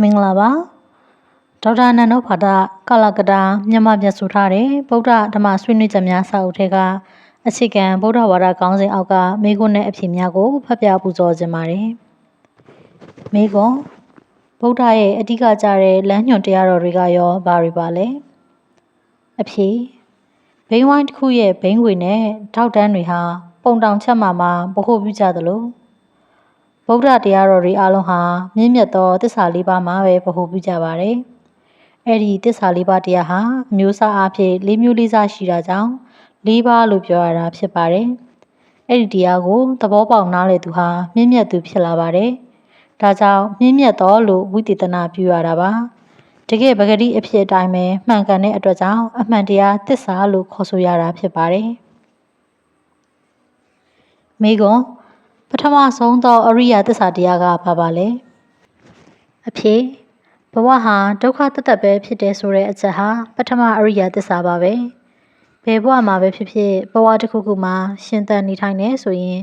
မင်္ဂလာပါဒေါက်တာနန္ဒဘာဒကလကတာမြန်မာပြန်ဆိုထားတဲ့ဗုဒ္ဓဓမ္မဆွေးနွေးချက်များစာအုပ်ထဲကအခြေခံဗုဒ္ဓဝါဒကောင်းစဉ်အောက်ကမိဂုနဲ့အဖြစ်များကိုဖတ်ပြပူဇော်ခြင်းပါတယ်မိဂုဗုဒ္ဓရဲ့အဓိကကြတဲ့လမ်းညွှန်တရားတော်တွေကရောဘာတွေပါလဲအဖြစ်ဘိန်းဝိုင်းတစ်ခုရဲ့ဘိန်းငွေနဲ့ထောက်တန်းတွေဟာပုံတောင်ချက်မှာမှာဗဟုပြုကြသလို ဗုဒ္ဓတရားတော်တွေအလုံးဟာမြင့်မြတ်သောတစ္ဆာလေးပါးမှာပဲဗဟုပြုကြပါတယ်။အဲ့ဒီတစ္ဆာလေးပါးတရားဟာအမျိုးအစားအဖြစ်လေးမျိုးလေးစားရှိတာကြောင့်လေးပါးလို့ပြောရတာဖြစ်ပါတယ်။အဲ့ဒီတရားကိုသဘောပေါက်နားလည်သူဟာမြင့်မြတ်သူဖြစ်လာပါတယ်။ဒါကြောင့်မြင့်မြတ်တော်လို့ဝိသေသနာပြုရတာပါ။တကယ်ပဂတိအဖြစ်အတိုင်းပဲမှန်ကန်တဲ့အတွက်ကြောင့်အမှန်တရားသစ္စာလို့ခေါ်ဆိုရတာဖြစ်ပါတယ်။မိကွန် ပထမဆုံးသောအရိယာသစ္စာတရားကဘာပါလဲအဖြစ်ဘဝဟာဒုက္ခတသက်ပဲဖြစ်တယ်ဆိုတဲ့အချက်ဟာပထမအရိယာသစ္စာပါပဲဘယ်ဘဝမှာပဲဖြစ်ဖြစ်ဘဝတစ်ခုခုမှာရှင်သန်နေထိုင်နေဆိုရင်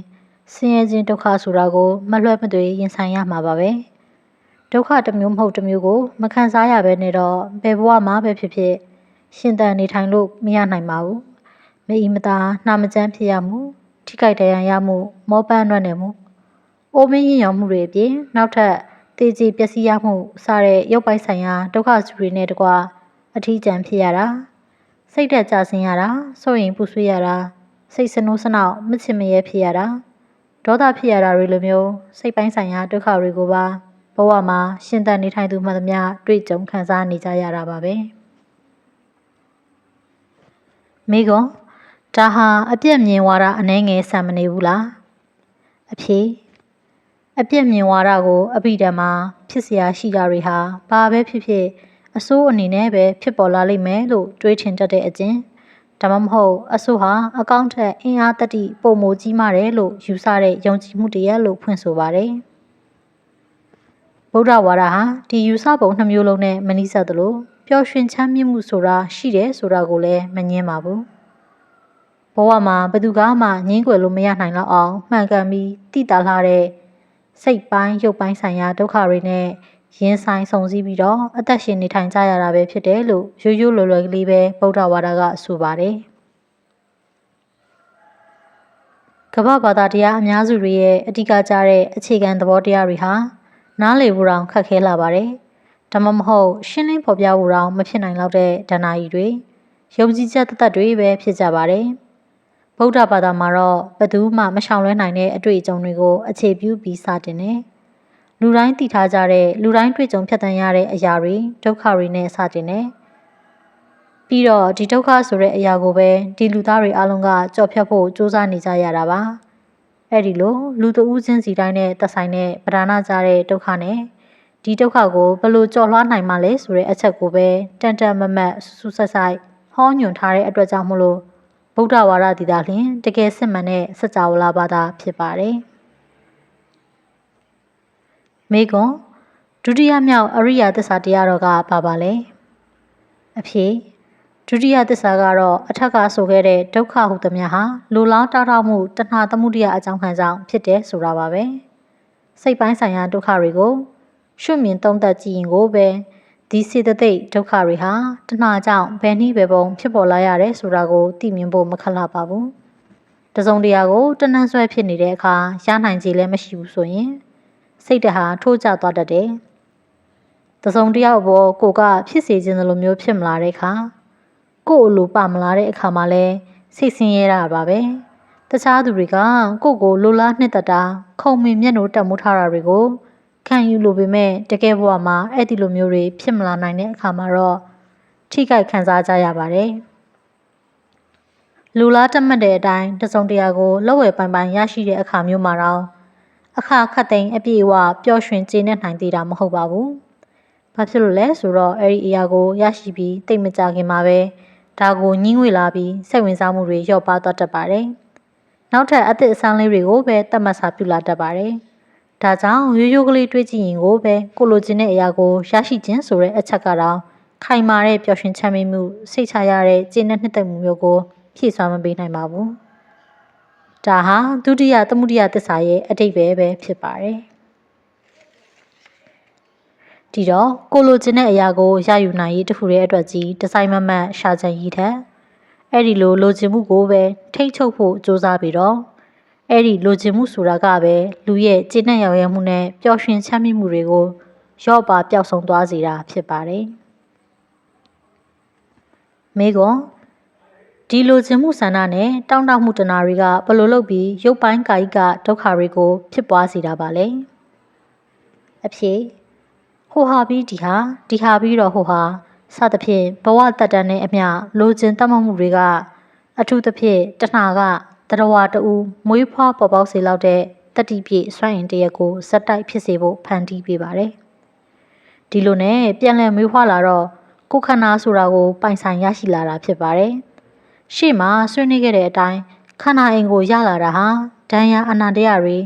ဆင်းရဲခြင်းဒုက္ခဆိုတာကိုမလွှဲမသွေရင်ဆိုင်ရမှာပါပဲဒုက္ခတစ်မျိုးမဟုတ်တစ်မျိုးကိုမခံစားရဘဲနဲ့တော့ဘယ်ဘဝမှာပဲဖြစ်ဖြစ်ရှင်သန်နေထိုင်လို့မရနိုင်ပါဘူးမအီမသာနှာမကျန်းဖြစ်ရမှု ထိခိုက်ဒဏ်ရာရမှု မောပန်းရွက်နေမှုအိုးမင်းရင်ရောမှုတွေအပြင်နောက်ထပ်တေးကြီးပျက်စီးရမှုစတဲ့ရုပ်ပိုင်းဆိုင်ရာဒုက္ခစုတွေနဲ့တကွအထီးကျန်ဖြစ်ရတာစိတ်တက်ကြဆင်းရတာစိုးရင်ပူဆွေးရတာစိတ်စနိုးစနောက်မချင်မရဲဖြစ်ရတာဒေါသဖြစ်ရတာတွေလိုမျိုးစိတ်ပိုင်းဆိုင်ရာဒုက္ခတွေကိုပါဘဝမှာရှင်သန်နေထိုင်သူမှန်သမျှတွေ့ကြုံခံစားနေကြရတာပါပဲမိကွန် ဒါဟာအပြည့်မြင်ဝါဒအနှဲငယ်ဆံမနေဘူးလားအဖြေအပြည့်မြင်ဝါဒကိုအဘိဓမ္မာဖြစ်เสียရှိတာတွေဟာဘာပဲဖြစ်ဖြစ်အစိုးအနေနဲ့ပဲဖြစ်ပေါ်လာလိမ့်မယ်လို့တွေးထင်တတ်တဲ့အကျင့်ဒါမှမဟုတ်အဆိုးဟာအကောင့်ထက်အင်အားတတိပုံမိုကြီးမာတယ်လို့ယူဆတဲ့ယုံကြည်မှုတရက်လို့ဖွင့်ဆိုပါတယ်ဗုဒ္ဓဝါဒဟာဒီယူဆပုံနှမျိုးလုံးနဲ့မနိစ္စသလိုပျော်ရွှင်ချမ်းမြေ့မှုဆိုတာရှိတယ်ဆိုတာကိုလည်းမငင်းပါဘူး ဘဝမှာဘယ်သူကမှငင်းကွယ်လို့မရနိုင်တော့အောင်မှန်ကန်ပြီးတိတာလှတဲ့စိတ်ပိုင်းရုပ်ပိုင်းဆိုင်ရာဒုက္ခတွေနဲ့ရင်ဆိုင်ဆုံစည်းပြီးတော့အသက်ရှင်နေထိုင်ကြရတာပဲဖြစ်တယ်လို့ရိုးရိုးလွယ်လွယ်ကလေးပဲဗုဒ္ဓဝါဒကဆိုပါတယ်ကမ္ဘာဘာသာတရားအများစုတွေရဲ့အဓိကကြတဲ့အခြေခံသဘောတရားတွေဟာနားလည်ဖို့တောင်ခက်ခဲလာပါတယ်။ဒါမှမဟုတ်ရှင်းလင်းဖော်ပြဖို့တောင်မဖြစ်နိုင်တော့တဲ့ဒဏ္ဍာရီတွေယုံကြည်ချက်တသက်တွေပဲဖြစ်ကြပါတယ်။ ဗုဒ္ဓဘာသာမှာတော့ဘသူမှမရှောင်လွှဲနိုင်တဲ့အတွေ့အကြုံတွေကိုအခြေပြုပြီးစတင်တယ်။လူတိုင်းသိထားကြတဲ့လူတိုင်းတွေ့ကြုံဖြတ်သန်းရတဲ့အရာတွေဒုက္ခတွေနဲ့စတင်တယ်။ပြီးတော့ဒီဒုက္ခဆိုတဲ့အရာကိုပဲဒီလူသားတွေအလုံးကကြော်ဖြတ်ဖို့စူးစမ်းနေကြရတာပါ။အဲ့ဒီလိုလူတဦးချင်းစီတိုင်းနဲ့သက်ဆိုင်တဲ့ပဓာနာကြတဲ့ဒုက္ခနဲ့ဒီဒုက္ခကိုဘယ်လိုကြော်လွှားနိုင်မှလဲဆိုတဲ့အချက်ကိုပဲတန်တန်မမတ်စူးဆက်ဆိုင်ဟောညွန်ထားတဲ့အတွက်ကြောင့်မလို့ ဗုဒ္ဓဝါဒတည်တာလျှင်တကယ်စစ်မှန်တဲ့စကြဝဠာဘာသာဖြစ်ပါတယ်။မေကွန်ဒုတိယမြောက်အရိယာသစ္စာတရားတော်ကဘာပါလဲ။အဖြေဒုတိယသစ္စာကတော့အထက်ကဆိုခဲ့တဲ့ဒုက္ခဟုသမျှဟာလူလောင်းတောက်တောက်မှုတဏှာသမှုတရားအကြောင်းခံကြောင့်ဖြစ်တယ်ဆိုတာပါပဲ။စိတ်ပိုင်းဆိုင်ရာဒုက္ခတွေကိုရှုမြင်သုံးသပ်ကြည့်ရင်ကိုပဲ ဒီစေတသိက်ဒုက္ခတွေဟာတဏှာကြောင့်ဘယ်နည်းပဲပုံဖြစ်ပေါ်လာရတယ်ဆိုတာကိုသိမြင်ဖို့မခက်လာပါဘူး။တစုံတရာကိုတဏှဆွဲဖြစ်နေတဲ့အခါရနိုင်ကြလည်းမရှိဘူးဆိုရင်စိတ်တဟာထိုးကျသွားတတ်တယ်။တစုံတယောက်ဘောကိုကဖြစ်စေခြင်းလိုမျိုးဖြစ်မလာတဲ့အခါကို့အလိုပမလာတဲ့အခါမှာလဲစိတ်ဆင်းရဲတာပါပဲ။တခြားသူတွေကကို့ကိုလိုလားနှစ်သက်တာခုံမင်မျက်နှာတက်မှုထားတာတွေကို ခံယူလိုပေမဲ့တကယ်ဘဝမှာအဲ့ဒီလိုမျိုးတွေဖြစ်မလာနိုင်တဲ့အခါမှာတော့ထိခိုက်ခံစားကြရပါတယ်လူလားတတ်မှတ်တဲ့အတိုင်းတစုံတရာကိုလက်ဝယ်ပိုင်ပိုင်ရရှိတဲ့အခါမျိုးမှာတော့အခါခတ်သိမ်းအပြည့်အဝပျော်ရွှင်ကျေနပ်နိုင်သေးတာမဟုတ်ပါဘူး။ဘာဖြစ်လို့လဲဆိုတော့အဲ့ဒီအရာကိုရရှိပြီးတိတ်မကြခင်မှာပဲဒါကိုညှင်းငွေလာပြီးစိတ်ဝင်စားမှုတွေလျော့ပါသွားတတ်ပါတယ်။နောက်ထပ်အသစ်အဆန်းလေးတွေကိုပဲတတ်မှတ်စာပြုလာတတ်ပါတယ်။ ဒါကြောင့်ရိုးရိုးကလေးတွေးကြည့်ရင်ကိုပဲကိုလိုချင်တဲ့အရာကိုရရှိခြင်းဆိုတဲ့အချက်ကတော့ခိုင်မာတဲ့ပျော်ရွှင်ချမ်းမြေ့မှုစိတ်ချရတဲ့ကျင့်တဲ့နှစ်သက်မှုမျိုးကိုဖြည့်စွမ်းမပေးနိုင်ပါဘူး။ဒါဟာဒုတိယသမုဒိယသစ္စာရဲ့အတိတ်ပဲပဲဖြစ်ပါတယ်။ဒီတော့ကိုလိုချင်တဲ့အရာကိုရယူနိုင်ရေးတခုတည်းအတွက်ကြီးဒီဇိုင်းမမတ်ရှာချင်ရည်ထက်အဲ့ဒီလိုလိုချင်မှုကိုပဲထိတ်ချုပ်ဖို့စူးစမ်းပြီးတော့ အဲ့ဒီလိုချင်မှုဆိုတာကပဲလူရဲ့ကျင့်တဲ့ရောင်ရမှုနဲ့ပျော်ရွှင်ချမ်းမြေ့မှုတွေကိုရော့ပါပျောက်ဆုံးသွားစေတာဖြစ်ပါတယ်မိကွန်ဒီလိုချင်မှုဆန္ဒနဲ့တောင်းတမှုတနာတွေကဘလို့လုပ်ပြီးရုပ်ပိုင်းကာယကဒုက္ခတွေကိုဖြစ်ပွားစေတာပါလေအဖြစ်ဟိုဟာပြီးဒီဟာဒီဟာပြီးတော့ဟိုဟာစသဖြင့်ဘဝတတန်နဲ့အမျှလိုချင်တတ်မှတ်မှုတွေကအထူးသဖြင့်တဏှာက တရဝတူမွေးဖွားပေါ်ပေါက်စေလောက်တဲ့တတိပြည့်စွန့်ရင်တရက်ကိုစက်တိုက်ဖြစ်စေဖို့ဖန်တီးပေးပါတယ်ဒီလိုနဲ့ပြန်လည်မွေးဖွားလာတော့ကိုခန္ဓာဆိုတာကို ပိုင်ဆိုင်ရရှိလာတာဖြစ်ပါတယ်ရှေ့မှာဆွေးနွေးခဲ့တဲ့အတိုင်းခန္ဓာအိမ်ကိုရလာတာဟာဒဏ်ရာအနန္တရတွေ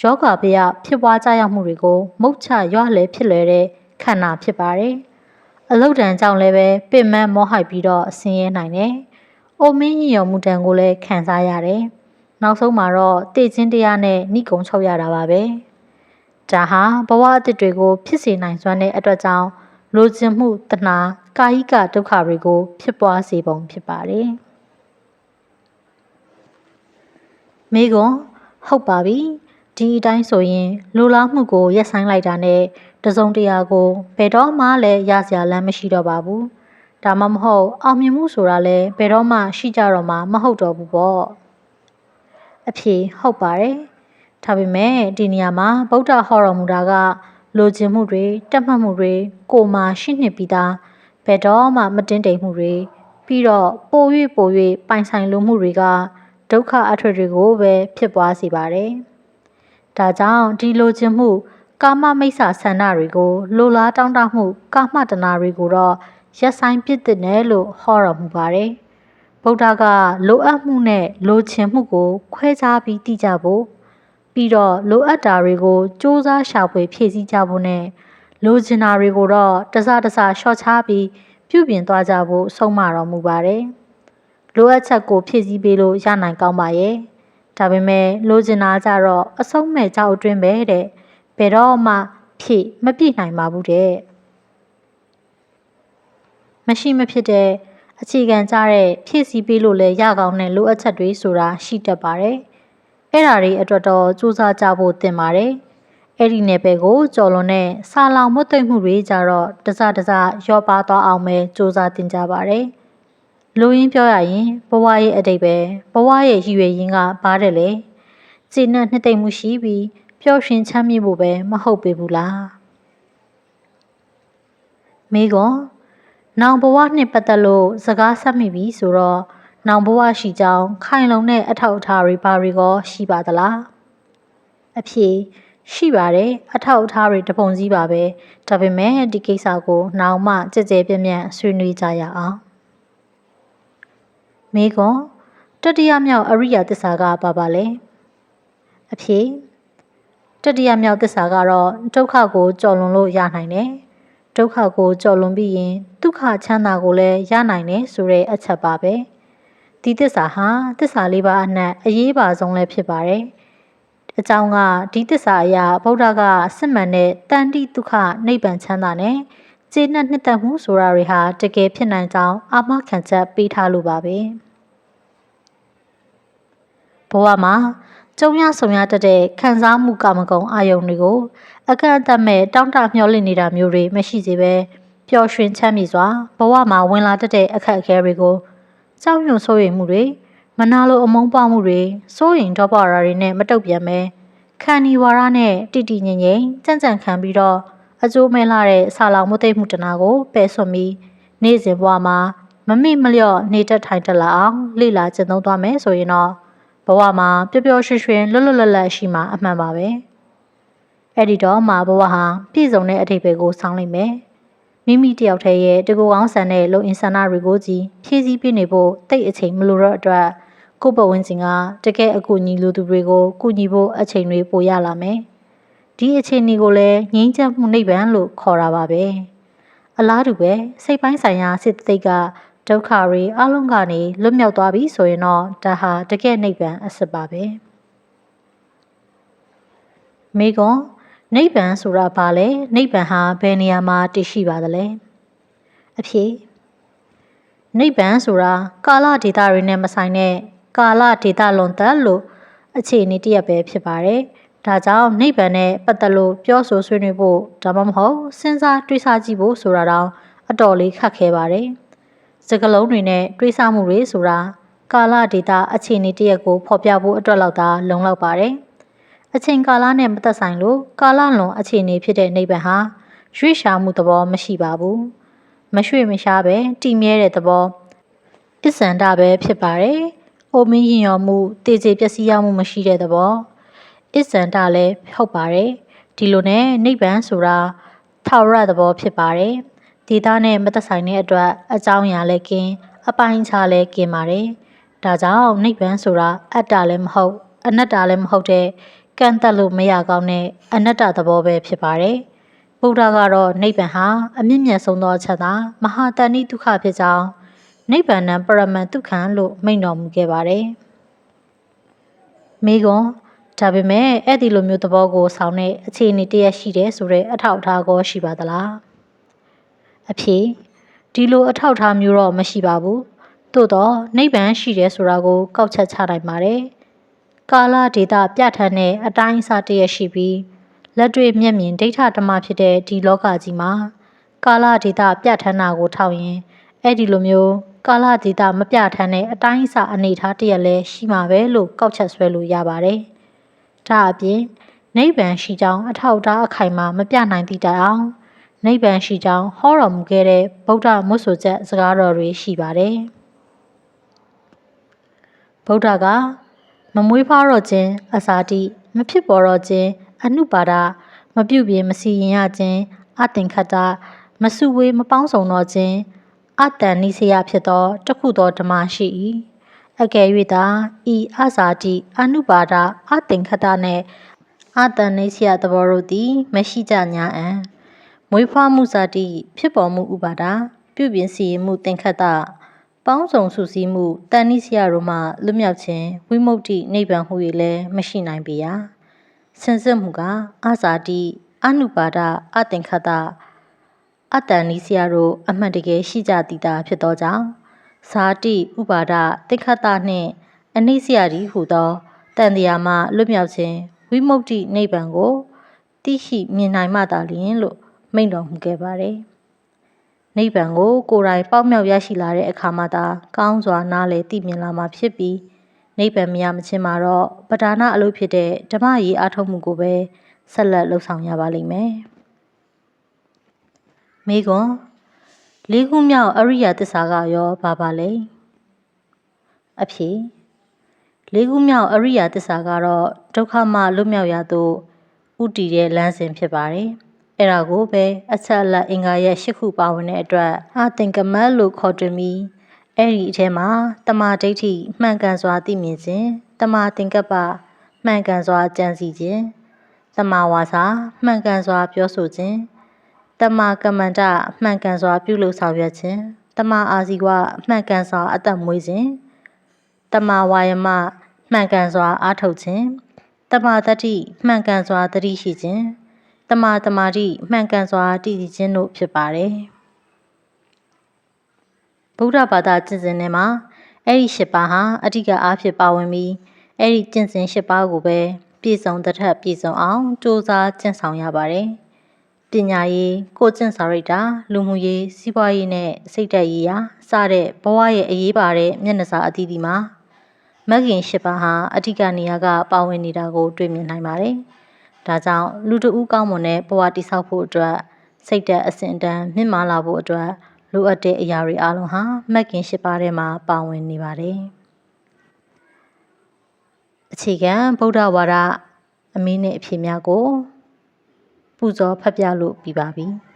ယောဂဗျာဖြစ်ပွားကြရောက်မှုတွေကိုမုတ်ချရွလဲဖြစ်လွယ်တဲ့ခန္ဓာဖြစ်ပါတယ်။အလုတ်တန်ကြောင့်လည်းပဲပင်မမောဟိုက်ပြီးတော့ဆင်းရဲနိုင်တယ်။ အိုမင်းညင်ရောမှုတန်ကိုလည်းခံစားရတယ်။နောက်ဆုံးမှာတော့တည်ခြင်းတရားနဲ့ဏိကုံချုပ်ရတာပါပဲ။ဒါဟာဘဝအသစ်တွေကို ဖြစ်စေနိုင်စွမ်းတဲ့အတွက်ကြောင့်လိုချင်မှုတဏှာကာယိကဒုက္ခတွေကို ဖြစ်ပွားစေပုံဖြစ်ပါတယ်။မိကွန်ဟုတ်ပါပြီဒီအတိုင်းဆိုရင်လိုလားမှုကိုရက်ဆိုင်လိုက်တာနဲ့တစုံတရာကိုဘယ်တော့မှလည်းရစရာလမ်းမရှိတော့ပါဘူး ဒါမှမဟုတ်အောင်မြင်မှုဆိုတာလည်းဘယ်တော့မှရှိကြတော့မှမဟုတ်တော့ဘူးပေါ့အဖြေဟုတ်ပါတယ်ဒါပေမဲ့ဒီနေရာမှာဗုဒ္ဓဟောတော်မူတာကလိုချင်မှုတွေတက်မှတ်မှုတွေကိုမှရှိနှစ်ပြီးသားဘယ်တော့မှမတင်တိမ်မှုတွေပြီးတော့ပို၍ပို၍ပိုင်ဆိုင်လိုမှုတွေကဒုက္ခအထွတ်တွေကိုပဲဖြစ်ပွားစေပါတယ်။ဒါကြောင့်ဒီလိုချင်မှု ကာမမိစ္ဆာဆန္ဒတွေကိုလိုလားတောင်းတမှု ကာမတဏတွေကိုတော့ ရက်ဆိုင်ပြစ်တဲ့နယ်လို့ဟောတော်မူပါတယ်။ဗုဒ္ဓကလိုအပ်မှုနဲ့လိုချင်မှုကို ခွဲခြားပြီးသိကြဖို့ပြီးတော့လိုအပ်တာတွေကိုစူးစမ်းရှာဖွေဖြည့်ဆည်းကြဖို့နဲ့လိုချင်တာတွေကိုတော့တစတစလျှော့ချပြီးပြုပြင်သွားကြဖို့ဆုံးမတော်မူပါတယ်။လိုအပ်ချက်ကိုဖြည့်ဆည်းပေးလို့ရနိုင်ကောင်းပါရဲ့ဒါပေမဲ့လိုချင်တာကြတော့အဆုံးမဲ့ကြောက်အတွင်းပဲတဲ့ဘယ်တော့မှဖြည့်မပြည့်နိုင်ပါဘူးတဲ့ မရှိမဖြစ်တဲ့အခြေခံကြတဲ့ဖြည့်ဆည်းပေးလို့လည်းရကောင်းတဲ့လိုအပ်ချက်တွေဆိုတာရှိတတ်ပါတယ်အဲ့ဓာတွေအတွက်တော့စူးစမ်းကြဖို့တင်ပါတယ်အဲ့ဒီနယ်ပယ်ကိုကြော်လွန်တဲ့ဆာလောင်မွတ်သိမ့်မှုတွေကြတော့တစတစရောပါသွားအောင်ပဲစူးစမ်းတင်ကြပါတယ်။လူရင်းပြောရရင်ဘဝရဲ့အတိတ်ပဲဘဝရဲ့ရည်ရွယ်ရင်းကဘာတဲ့လဲစိတ်နဲ့နှစ်သိမ့်မှုရှိပြီးပျော်ရွှင်ချမ်းမြေ့ဖို့ပဲမဟုတ်ပေဘူးလားမိကွန် နောင်ဘဝနှစ်ပတ်သက်လို့စကားဆက်မိပြီဆိုတော့နောင်ဘဝရှိကြောင်းခိုင်လုံတဲ့အထောက်အထားတွေဘာတွေကောရှိပါသလားအဖြေရှိပါတယ်အထောက်အထားတွေတပုံစည်းပါပဲဒါပေမဲ့ဒီကိစ္စကို နောင်မှကြည်ကြဲပြန့်ပြန့်ဆွေးနွေးကြရအောင်မေကွန်တတိယမြောက်အရိယာသစ္စာကပါပါလဲအဖြေတတိယမြောက်သစ္စာကတော့ဒုက္ခကိုကြော်လွန်လို့ရနိုင်တယ် ဒုက္ခကိုကြော်လွန်ပြီးရင်ဒုက္ခချမ်းသာကိုလည်းရနိုင်တယ်ဆိုတဲ့အချက်ပါပဲဒီသစ္စာဟာသစ္စာလေးပါးအနက်အရေးပါဆုံးလည်းဖြစ်ပါတယ်အကြောင်းကဒီသစ္စာအရာဗုဒ္ဓကစစ်မှန်တဲ့တန်တိဒုက္ခနိဗ္ဗာန်ချမ်းသာနဲ့ကျေနပ်နှစ်သက်မှုဆိုတာတွေဟာတကယ်ဖြစ်နိုင်ကြောင်းအာမခံချက်ပေးထားလို့ပါပဲဘဝမှာကြုံရဆုံရတတ်တဲ့ခံစားမှုကာမဂုဏ်အာယုန်တွေကို အကန့်အသတ်မဲ့တောင်းတမျှော်လင့်နေတာမျိုးတွေမရှိစေပဲပျော်ရွှင်ချမ်းမြေ့စွာဘဝမှာဝင်လာတတ်တဲ့အခက်အခဲတွေကိုကြောက်ရွံ့ဆိုးရိမ်မှုတွေမနာလိုအမုန်းပွားမှုတွေစိုးရိမ်တော့ပါရာတွေနဲ့မတုတ်ပြန်ပဲခံဒီဝါရနဲ့တိတိငြိမ်ငြိမ်ကြံ့ကြံ့ခံပြီးတော့အကျိုးမဲလာတဲ့ဆာလောင်မသိမှုတနာကိုပယ်ဆွပြီးနေ့စဉ်ဘဝမှာမမိမလျော့နေတတ်ထိုင်တတ်လာအောင်လေ့လာကျင့်သုံးသွားမယ်ဆိုရင်တော့ဘဝမှာပျော်ပျော်ရွှင်ရွှင်လွတ်လွတ်လပ်လပ်ရှိမှအမှန်ပါပဲ အဲ့ဒီတော့မှဘဝဟာပြည့်စုံတဲ့အထိပ္ပယ်ကိုဆောင်းလိုက်မယ်မိမိတယောက်တည်းရဲ့တကူကောင်းဆန်တဲ့လုံအင်ဆန္ဒတွေကိုကြည်ဖြည့်ဆည်းပေးနေဖို့တိတ်အချိန်မလိုတော့အတွက်ကိုယ့်ဘဝဝင်စဉ်ကတကယ်အကူအညီလိုသူတွေကိုကူညီဖို့အချိန်တွေပိုရလာမယ်ဒီအချိန်တွေကိုလည်းငြိမ်းချမ်းမှုနိဗ္ဗာန်လို့ခေါ်တာပါပဲအလားတူပဲစိတ်ပိုင်းဆိုင်ရာစိတ်သိက်ကဒုက္ခတွေအလုံးကနေလွတ်မြောက်သွားပြီဆိုရင်တော့ဒါဟာတကယ်နိဗ္ဗာန်အစစ်ပါပဲမိကွန် နိဗ္ဗာန်ဆိုတာဘာလဲနိဗ္ဗာန်ဟာဘယ်နေရာမှာတည်ရှိပါသလဲအဖြေနိဗ္ဗာန်ဆိုတာကာလဒေတာတွေနဲ့မဆိုင်တဲ့ကာလဒေတာလွန်သက်လို့အခြေအနေတစ်ရပ်ပဲဖြစ်ပါတယ်ဒါကြောင့်နိဗ္ဗာန်နဲ့ပတ်သက်လို့ပြောဆိုဆွေးနွေးဖို့ဒါမှမဟုတ်စဉ်းစားတွေးဆကြည့်ဖို့ဆိုတာတော့အတော်လေးခက်ခဲပါတယ်စကလုံးတွေနဲ့တွေးဆမှုတွေဆိုတာကာလဒေတာအခြေအနေတစ်ရပ်ကိုဖော်ပြဖို့အတွက်လောက်သာလုံလောက်ပါတယ် အချိန်ကာလနဲ့မသက်ဆိုင်လို့ကာလလွန်အခြေအနေဖြစ်တဲ့နိဗ္ဗာန်ဟာရွေ့ရှာမှုသဘောမရှိပါဘူးမရွှေ့မရှားပဲတည်မြဲတဲ့သဘောအစ္ဆန္ဒပဲဖြစ်ပါတယ်။အိုမင်းရင်ရော်မှုတည်ကြည်ပျက်စီးရမှုမရှိတဲ့သဘောအစ္ဆန္ဒလည်းဟုတ်ပါတယ်။ဒီလိုနဲ့နိဗ္ဗာန်ဆိုတာထာဝရသဘောဖြစ်ပါတယ်။ဒေသနဲ့မသက်ဆိုင်တဲ့အတွက်အကြောင်းအရာလည်းကင်းအပိုင်းခြားလည်းကင်းပါတယ်။ဒါကြောင့်နိဗ္ဗာန်ဆိုတာအတ္တလည်းမဟုတ်အနတ္တလည်းမဟုတ်တဲ့ ကန့်သက်လို့မရကောင်းတဲ့အနတ္တသဘောပဲဖြစ်ပါတယ်။ဗုဒ္ဓကတော့နိဗ္ဗာန်ဟာအမြင့်မြတ်ဆုံးသောအချက်သာမဟာတဏိဒုက္ခဖြစ်ကြောင်းနိဗ္ဗာန်ပရမန်ဒုက္ခံလို့မိန့်တော်မူခဲ့ပါတယ်။မိကွန်ဒါပေမဲ့အဲ့ဒီလိုမျိုးသဘောကိုဆောင်းတဲ့အခြေအနေတရရှိတယ်ဆိုတဲ့အထောက်အထားကိုရှိပါသလား။အဖြေဒီလိုအထောက်အထားမျိုးတော့မရှိပါဘူး။သို့တော့နိဗ္ဗာန်ရှိတယ်ဆိုတာကိုကောက်ချက်ချနိုင်ပါတယ်။ ကာလဒေတာပြဋ္ဌာန်းတဲ့အတိုင်းအစာတရရှိပြီးလက်တွေ့မျက်မြင်ဒိဋ္ဌဓမ္မဖြစ်တဲ့ဒီလောကကြီးမှာကာလဒေတာပြဋ္ဌာန်းတာကိုထောက်ရင်အဲ့ဒီလိုမျိုးကာလဒေတာမပြထမ်းတဲ့အတိုင်းအစာအနေထားတရက်လဲရှိမှာပဲလို့ကောက်ချက်ဆွဲလို့ရပါတယ်။ဒါအပြင်နိဗ္ဗာန်ရှိကြောင်းအထောက်အထားအခိုင်အမာမပြနိုင်သည့်တိုင်အောင်နိဗ္ဗာန်ရှိကြောင်းဟောတော်မူခဲ့တဲ့ဗုဒ္ဓမွတ်ဆိုချက်စကားတော်တွေရှိပါတယ်။ဗုဒ္ဓက မမွေးဖွားတော့ခြင်းအစာတိမဖြစ်ပေါ်တော့ခြင်းအနုပါဒမပြုတ်ပြင်းမစီရင်ရခြင်းအသင်္ခတ္တမစုဝေးမပေါင်းစုံတော့ခြင်းအတန်နိစယဖြစ်သောတခုသောဓမ္မရှိ၏အကယ်၍သာဤအစာတိအနုပါဒအသင်္ခတနှင့်အတန်နိစယသဘောတို့သည်မရှိကြညာအံမွေးဖွားမှုဇာတိဖြစ်ပေါ်မှုဥပါဒပြုပြင်စီရင်မှုသင်္ခတ ပေါင်းစုံစုစည်းမှုတန်နိစယတို့မှလွတ်မြောက်ခြင်းဝိမု ക്തി နိဗ္ဗာန်ဟု၍လည်းမရှိနိုင်ပေရာဆင်စစ်မှုကအဇာတိအနုပါဒအသင်္ခတအတန်နီးဆရာတို့အမှန်တကယ်ရှိကြသည်သာဖြစ်သောကြောင့်ဇာတိဥပါဒတိခတနှင့်အနိစ္စရာကြီးဟူသောတန်တရားမှလွတ်မြောက်ခြင်းဝိမု ക്തി နိဗ္ဗာန်ကိုသိရှိမြင်နိုင်မှသာလျင်လို့မိန့်တော်မူခဲ့ပါတယ်။ နိဗ္ဗာန်ကိုကိုယ်တိုင်ပေါက်မြောက်ရရှိလာတဲ့အခါမှသာကောင်းစွာနားလည်သိမြင်လာမှာဖြစ်ပြီးနိဗ္ဗာန်မရမချင်းမှာတော့ပဒါနအလုပ်ဖြစ်တဲ့ဓမ္မရေးအားထုတ်မှုကိုပဲဆက်လက်လှုပ်ဆောင်ရပါလိမ့်မယ်။မိကွန်လေးခုမြောက်အရိယာသစ္စာကရောဘာပါလဲအဖြေလေးခုမြောက်အရိယာသစ္စာကတော့ဒုက္ခမှလွတ်မြောက်ရသို့ဥတည်တဲ့လမ်းစဉ်ဖြစ်ပါတယ် အဲ့ဒါကိုပဲအချက်အလက်အင်္ဂါရဲ့ရှစ်ခုပါဝင်တဲ့အတွက်အသင်္ကမတ်လို့ခေါ်တွင်ပြီးအဲ့ဒီအထဲမှာတမာဒိဋ္ဌိမှန်ကန်စွာသိမြင်ခြင်းတမာသင်္ကပ္ပမှန်ကန်စွာကြံစည်ခြင်းတမာဝါစာမှန်ကန်စွာပြောဆိုခြင်းတမကမန္တမှန်ကန်စွာပြုလုပ်ဆောင်ရွက်ခြင်းတမအာဇီဝမှန်ကန်စွာအသက်မွေးခြင်းတမဝါယမမှန်ကန်စွာအားထုတ်ခြင်းတမတတိမှန်ကန်စွာတတိရှိခြင်း တမတမာတိမှန်ကန်စွာတည်တည်ခြင်းတို့ဖြစ်ပါတယ်ဗုဒ္ဓဘာသာကျင့်စဉ်ထဲမှာအဲ့ဒီ၈ပါးဟာအဓိကအားဖြင့်ပါဝင်ပြီးအဲ့ဒီကျင့်စဉ်၈ပါးကိုပဲပြည့်စုံတဲ့ထက်ပြည့်စုံအောင်စ조사ကျင့်ဆောင်ရပါတယ်။ပညာရေးကိုကျင့်စာရိတ္တာလူမှုရေးစီးပွားရေးနဲ့စိတ်သက်ရေးရာစတဲ့ဘဝရဲ့အရေးပါတဲ့မျက်နှာစာအသီးသီးမှာမဂ်ခင်၈ပါးဟာအဓိကနေရာကပါဝင်နေတာကိုတွေ့မြင်နိုင်ပါတယ်။ ဒါကြောင့်လူတဦးကောင်းမွန်တဲ့ဘဝတည်ဆောက်ဖို့အတွက်စိတ်သက်အစဉ်အတန်းမြင့်မားလာဖို့အတွက်လိုအပ်တဲ့အရာတွေအလုံးဟာမဂ်ခင်၈ပါးထဲမှာပါဝင်နေပါတယ်။အခြေခံဗုဒ္ဓဝါဒအမင်းနဲ့အဖြစ်များကိုပူဇော်ဖတ်ပြလို့ပြီးပါပြီ။